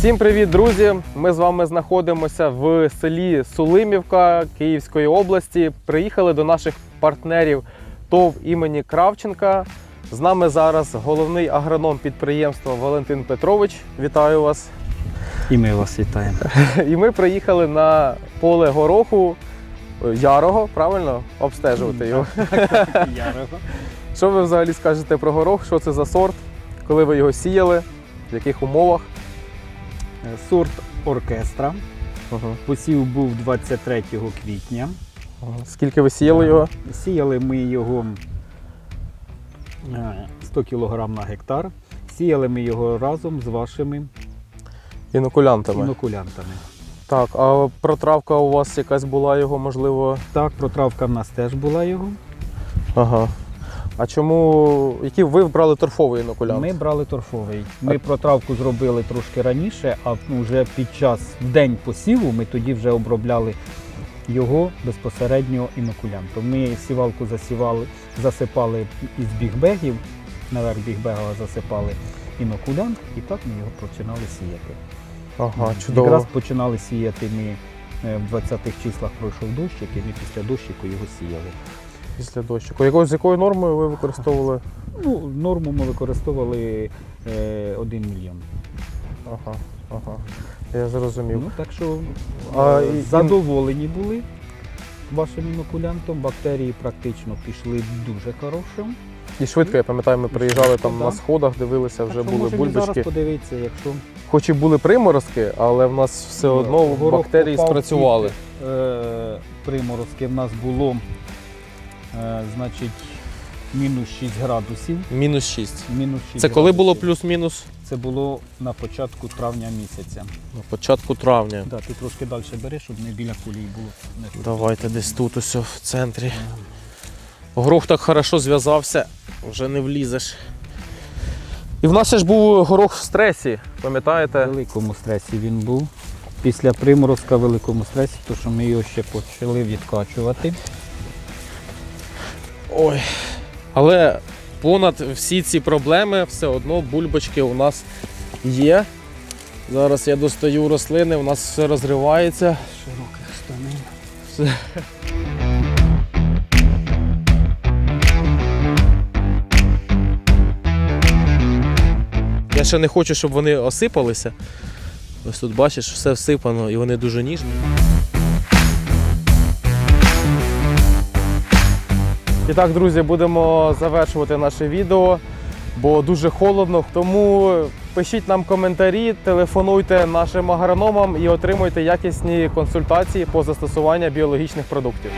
Всім привіт, друзі! Ми з вами знаходимося в селі Сулимівка Київської області. Приїхали до наших партнерів ТОВ імені Кравченка. З нами зараз головний агроном підприємства Валентин Петрович. Вітаю вас! І ми вас вітаємо. І ми приїхали на поле гороху ярого, правильно? Обстежувати його. Ярого. Що ви взагалі скажете про горох? Що це за сорт? Коли ви його сіяли? В яких умовах? Сорт оркестра. Ага. Посів був 23 квітня. Ага. Скільки ви сіяли його? Сіяли ми його е, 100 кг на гектар. Сіяли ми його разом з вашими Інокулянтами. інокулянтами. Так, а протравка у вас якась була його, можливо. Так, протравка в нас теж була його. Ага. А чому. Які ви брали торфовий інокулянт? Ми брали торфовий. Ми протравку зробили трошки раніше, а вже під час день посіву ми тоді вже обробляли його безпосередньо інокулянтом. Ми сівалку засівали, засипали із бігбегів, наверх бігбега засипали інокулянт, і так ми його починали сіяти. Ага, чудово. Якраз починали сіяти ми е, в 20-х числах пройшов дощик, і ми після дощику його сіяли. Після дощику. Якою, з якою нормою ви використовували? Ну, норму ми використовували е, 1 мільйон. Ага, ага. Я зрозумів. Ну, так що А, а, і- задоволені були вашим інокулянтом. Бактерії практично пішли дуже хорошим. І швидко, я пам'ятаю, ми приїжджали там Да. на сходах, дивилися, вже так були бульбочки. зараз подивитися, якщо Хоч і були приморозки, але в нас все одно горох бактерії спрацювали. під, е, приморозки в нас було е, значить, мінус 6 градусів. Мінус 6. Мінус 6 Це коли було плюс-мінус? Це було на початку травня місяця. На початку травня. Да, ти трошки далі бери, щоб не біля колії було. Не. Давайте десь тут ось в центрі. Горох так хорошо зв'язався, вже не влізеш. І в нас ще ж був горох в стресі, пам'ятаєте? В великому стресі він був. Після приморозка в великому стресі, то що ми його ще почали відкачувати. Ой. Але понад всі ці проблеми все одно бульбочки у нас є. Зараз я достаю рослини, у нас все розривається. Широких штанин. Я ще не хочу, щоб вони осипалися. Ось тут бачиш, все всипано і вони дуже ніжні. І так, друзі, будемо завершувати наше відео, бо дуже холодно. Тому пишіть нам коментарі, телефонуйте нашим агрономам і отримуйте якісні консультації по застосуванню біологічних продуктів.